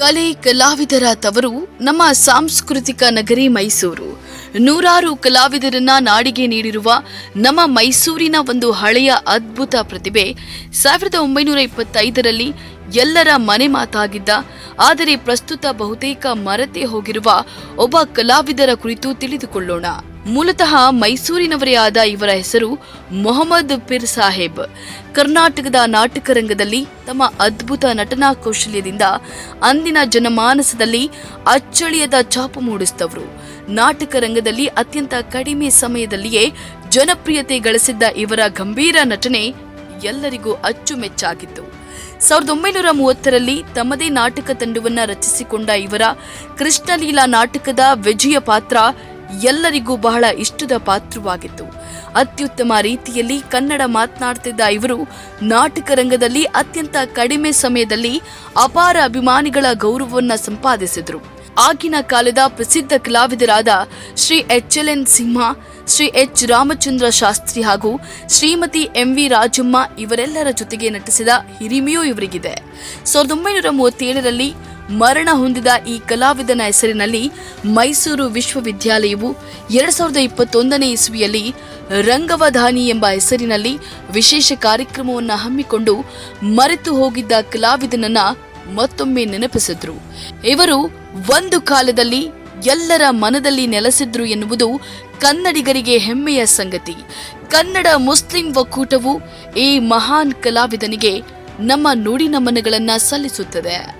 ಕಲೆ ಕಲಾವಿದರ ತವರು ನಮ್ಮ ಸಾಂಸ್ಕೃತಿಕ ನಗರಿ ಮೈಸೂರು. ನೂರಾರು ಕಲಾವಿದರನ್ನ ನಾಡಿಗೆ ನೀಡಿರುವ ನಮ್ಮ ಮೈಸೂರಿನ ಒಂದು ಹಳೆಯ ಅದ್ಭುತ ಪ್ರತಿಭೆ ಸಾವಿರದ ಒಂಬೈನೂರ ಇಪ್ಪತ್ತೈದರಲ್ಲಿ ಎಲ್ಲರ ಮನೆ ಮಾತಾಗಿದ್ದ, ಆದರೆ ಪ್ರಸ್ತುತ ಬಹುತೇಕ ಮರತೆ ಹೋಗಿರುವ ಒಬ್ಬ ಕಲಾವಿದರ ಕುರಿತು ತಿಳಿದುಕೊಳ್ಳೋಣ. ಮೂಲತಃ ಮೈಸೂರಿನವರೇ ಆದ ಇವರ ಹೆಸರು ಮೊಹಮ್ಮದ್ ಪಿರ್ ಸಾಹೇಬ್. ಕರ್ನಾಟಕದ ನಾಟಕ ರಂಗದಲ್ಲಿ ತಮ್ಮ ಅದ್ಭುತ ನಟನಾ ಕೌಶಲ್ಯದಿಂದ ಅಂದಿನ ಜನಮಾನಸದಲ್ಲಿ ಅಚ್ಚಳಿಯದ ಛಾಪು ಮೂಡಿಸಿದವರು. ನಾಟಕ ರಂಗದಲ್ಲಿ ಅತ್ಯಂತ ಕಡಿಮೆ ಸಮಯದಲ್ಲಿಯೇ ಜನಪ್ರಿಯತೆ ಗಳಿಸಿದ್ದ ಇವರ ಗಂಭೀರ ನಟನೆ ಎಲ್ಲರಿಗೂ ಅಚ್ಚುಮೆಚ್ಚಾಗಿತ್ತು. ಸಾವಿರದ ಒಂಬೈನೂರ ಮೂವತ್ತರಲ್ಲಿ ತಮ್ಮದೇ ನಾಟಕ ತಂಡವನ್ನ ರಚಿಸಿಕೊಂಡ ಇವರ ಕೃಷ್ಣಲೀಲಾ ನಾಟಕದ ವಿಜಯ ಪಾತ್ರ ಎಲ್ಲರಿಗೂ ಬಹಳ ಇಷ್ಟದ ಪಾತ್ರವಾಗಿತ್ತು. ಅತ್ಯುತ್ತಮ ರೀತಿಯಲ್ಲಿ ಕನ್ನಡ ಮಾತನಾಡ್ತಿದ್ದ ಇವರು ನಾಟಕ ರಂಗದಲ್ಲಿ ಅತ್ಯಂತ ಕಡಿಮೆ ಸಮಯದಲ್ಲಿ ಅಪಾರ ಅಭಿಮಾನಿಗಳ ಗೌರವವನ್ನು ಸಂಪಾದಿಸಿದರು. ಆಗಿನ ಕಾಲದ ಪ್ರಸಿದ್ಧ ಕಲಾವಿದರಾದ Shri H L N Simha, Shri H Ramachandra Shastri ಹಾಗೂ ಶ್ರೀಮತಿ ಎಂ ವಿ ರಾಜಮ್ಮ ಇವರೆಲ್ಲರ ಜೊತೆಗೆ ನಟಿಸಿದ ಹಿರಿಮೆಯೂ ಇವರಿಗಿದೆ. ಸಾವಿರದ ಒಂಬೈನೂರ ಮೂವತ್ತೇಳರಲ್ಲಿ ಮರಣ ಹೊಂದಿದ ಈ ಕಲಾವಿದನ ಹೆಸರಿನಲ್ಲಿ ಮೈಸೂರು ವಿಶ್ವವಿದ್ಯಾಲಯವು ಎರಡ್ ಸಾವಿರದ ಇಪ್ಪತ್ತೊಂದನೇ ಇಸ್ವಿಯಲ್ಲಿ ರಂಗವಧಾನಿ ಎಂಬ ಹೆಸರಿನಲ್ಲಿ ವಿಶೇಷ ಕಾರ್ಯಕ್ರಮವನ್ನು ಹಮ್ಮಿಕೊಂಡು ಮರೆತು ಹೋಗಿದ್ದ ಕಲಾವಿದನನ್ನ ಮತ್ತೊಮ್ಮೆ ನೆನಪಿಸಿದ್ರು. ಇವರು ಒಂದು ಕಾಲದಲ್ಲಿ ಎಲ್ಲರ ಮನದಲ್ಲಿ ನೆಲೆಸಿದ್ರು ಎನ್ನುವುದು ಕನ್ನಡಿಗರಿಗೆ ಹೆಮ್ಮೆಯ ಸಂಗತಿ. ಕನ್ನಡ ಮುಸ್ಲಿಂ ಒಕ್ಕೂಟವು ಈ ಮಹಾನ್ ಕಲಾವಿದನಿಗೆ ನಮ್ಮ ನುಡಿ ನಮನಗಳನ್ನು ಸಲ್ಲಿಸುತ್ತದೆ.